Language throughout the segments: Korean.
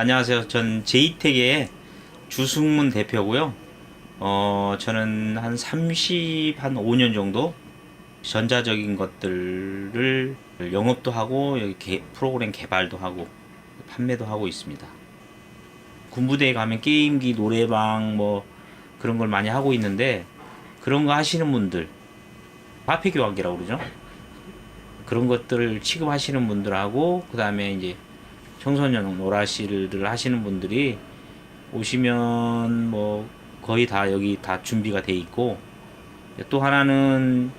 안녕하세요. 전 제이텍의 주승문 대표고요. 어, 저는 한 30, 한 5년 정도 전자적인 것들을 영업도 하고 여기 개- 프로그램 개발도 하고 판매도 하고 있습니다. 군부대에 가면 게임기, 노래방 뭐 그런 걸 많이 하고 있는데 그런 거 하시는 분들 화폐 교환기라고 그러죠. 그런 것들을 취급하시는 분들하고 그 다음에 이제 청소년 오라시를 하시는 분들이 오시면 뭐 거의 다 여기 다 준비가 돼 있고 또 하나는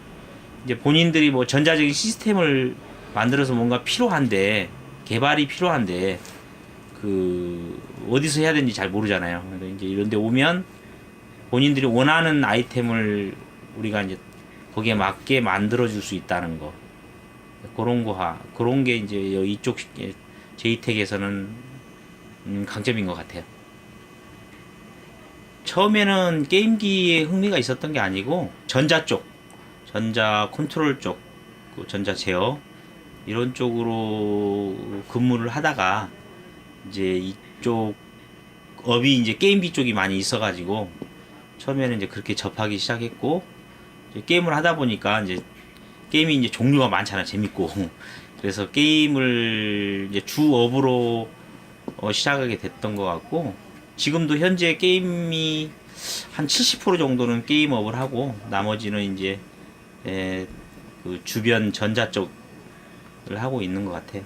이제 본인들이 뭐 전자적인 시스템을 만들어서 뭔가 필요한데 개발이 필요한데 그 어디서 해야 되는지 잘 모르잖아요. 그래서 이제 이런데 오면 본인들이 원하는 아이템을 우리가 이제 거기에 맞게 만들어 줄 수 있다는 거 그런 거 하, 그런 게 이제 여- 이쪽 제이텍에서는 음, 강점인 것 같아요. 처음에는 게임기에 흥미가 있었던 게 아니고 전자 쪽, 전자 컨트롤 쪽, 그 전자 제어 이런 쪽으로 근무를 하다가 이제 이쪽 업이 이제 게임기 쪽이 많이 있어가지고 처음에는 이제 그렇게 접하기 시작했고 게임을 하다 보니까 이제 게임이 이제 종류가 많잖아 재밌고 그래서 게임을 이제 주업으로 어, 시작하게 됐던 것 같고 지금도 현재 게임이 한 70% 정도는 게임업을 하고 나머지는 이제 에, 그 주변 전자 쪽을 하고 있는 것 같아요.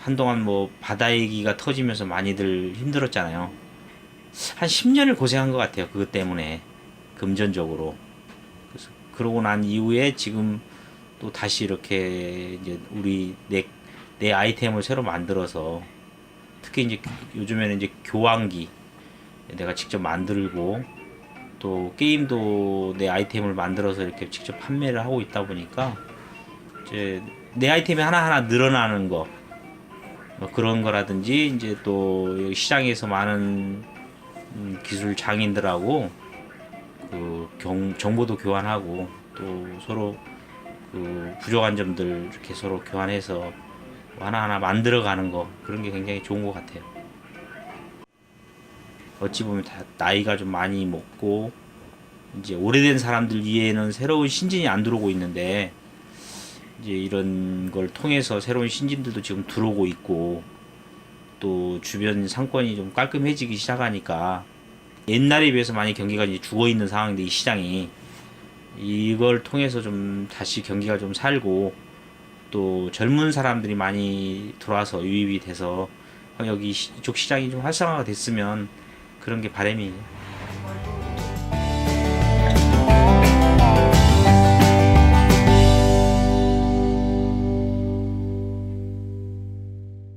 한동안 뭐 바다 얘기가 터지면서 많이들 힘들었잖아요. 한 10년을 고생한 것 같아요. 그것 때문에 금전적으로. 그래서 그러고 난 이후에 지금 또 다시 이렇게 이제 우리 내, 내 아이템을 새로 만들어서 특히 이제 요즘에는 이제 교환기 내가 직접 만들고 또 게임도 내 아이템을 만들어서 이렇게 직접 판매를 하고 있다 보니까 이제 내 아이템이 하나하나 늘어나는 거 뭐 그런 거라든지 이제 또 시장에서 많은 음, 기술 장인들하고 그 경, 정보도 교환하고 또 서로 그 부족한 점들 이렇게 서로 교환해서 하나하나 만들어가는 거 그런 게 굉장히 좋은 것 같아요. 어찌 보면 다 나이가 좀 많이 먹고 이제 오래된 사람들 위에는 새로운 신진이 안 들어오고 있는데 이제 이런 걸 통해서 새로운 신진들도 지금 들어오고 있고 또 주변 상권이 좀 깔끔해지기 시작하니까 옛날에 비해서 많이 경기가 이제 죽어 있는 상황인데 이 시장이 이걸 통해서 좀 다시 경기가 좀 살고 또 젊은 사람들이 많이 들어와서 유입이 돼서 여기 시- 이쪽 시장이 좀 활성화가 됐으면 그런 게 바람이에요.